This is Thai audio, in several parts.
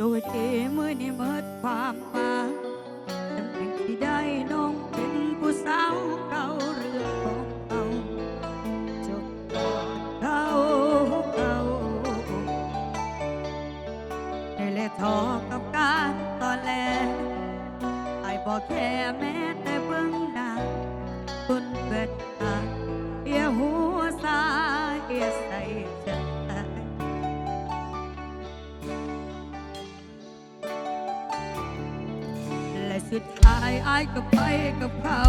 ตัวเจมือนี่เมิดความมา บอกแค่แม้แต่เบื้งหน้าคุณเบิดอาเอยหัวสาเอียใส่ใจและสุดท้ายอายก็ไปกับเขา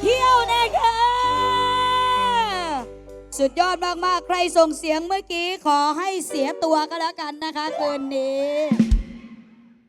เขี้ยวนะคะ สุดยอดมากๆ ใครส่งเสียงเมื่อกี้ขอให้เสียตัวก็แล้วกันนะคะ คืนนี้